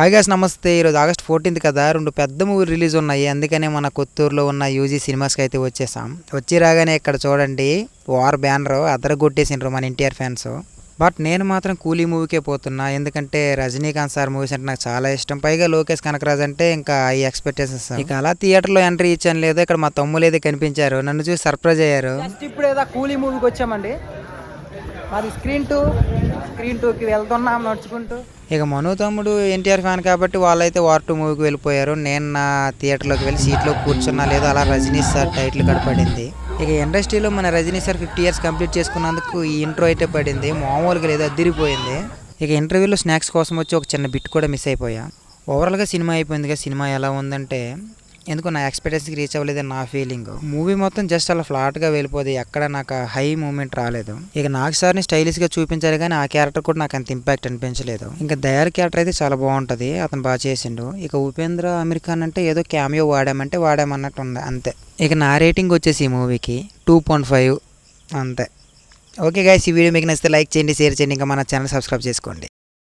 Hi gas నమస్తే. ఈరోజు August fourteenth కదా. రెండు పెద్ద మూవీ రిలీజ్ ఉన్నాయి. అందుకనే మన కొత్తూరులో ఉన్న యూజీ సినిమాస్కి అయితే వచ్చేసాం. వచ్చి రాగానే ఇక్కడ చూడండి వార్ బ్యానర్ అద్దరు కొట్టేసిండ్రు మన ఎన్టీఆర్ ఫ్యాన్స్ బట్ నేను మాత్రం కూలీ మూవీకే పోతున్నా. ఎందుకంటే రజనీకాంత్ సార్ మూవీస్ అంటే నాకు చాలా ఇష్టం. పైగా లోకేష్ కనకరాజ్ అంటే ఇంకా ఈ ఎక్స్పెక్టేషన్స్ ఇక అలా థియేటర్లో ఎంట్రీ ఇచ్చాను లేదు. ఇక్కడ మా తమ్ములు అయితే కనిపించారు. నన్ను చూసి సర్ప్రైజ్ అయ్యారు. ఇప్పుడు ఏదో కూలీ మూవీకి వచ్చామండి. మరి స్క్రీన్ టూ స్క్రీన్ టూకి వెళ్తున్నాం నడుచుకుంటూ. ఇక మను తమ్ముడు ఎన్టీఆర్ ఫ్యాన్ కాబట్టి వాళ్ళైతే వార్ టూ మూవీకి వెళ్ళిపోయారు. నేను నా థియేటర్లోకి వెళ్ళి సీట్లో కూర్చున్నా లేదో అలా రజనీ సార్ టైటిల్ కనపడింది. ఇక ఇండస్ట్రీలో మన Rajini sir fifty years complete చేసుకున్నందుకు ఈ ఇంట్రో అయితే పడింది. మామూలుగా లేదు అదిరిపోయింది ఇక ఇంటర్వ్యూలో స్నాక్స్ కోసం వచ్చి ఒక చిన్న బిట్ కూడా మిస్ అయిపోయా. ఓవరాల్గా సినిమా అయిపోయిందిగా. సినిమా ఎలా ఉందంటే ఎందుకో నా ఎక్స్పెక్టెన్స్కి రీచ్ అవ్వలేదు నా ఫీలింగ్. మూవీ మొత్తం జస్ట్ అలా ఫ్లాట్గా వెళ్ళిపోదు. ఎక్కడ నాకు హై మూమెంట్ రాలేదు. ఇక నాకు సార్ని స్టైలిష్గా చూపించారు కానీ ఆ క్యారెక్టర్ కూడా నాకు అంత ఇంపాక్ట్ అనిపించలేదు. ఇంకా దయార్ క్యారెక్టర్ అయితే చాలా బాగుంటుంది. అతను బాగా చేసిండు. ఇక ఉపేంద్ర అమీర్ ఖాన్ అంటే ఏదో క్యామియో వాడామంటే వాడామన్నట్టు ఉంది. అంతే. ఇక నా రేటింగ్ వచ్చేసి ఈ మూవీకి టూ పాయింట్ ఫైవ్ అంతే. ఓకే గాయస్ ఈ వీడియో మీకు నచ్చితే లైక్ చేయండి షేర్ చేయండి. ఇంకా మన ఛానల్ సబ్స్క్రైబ్ చేసుకోండి.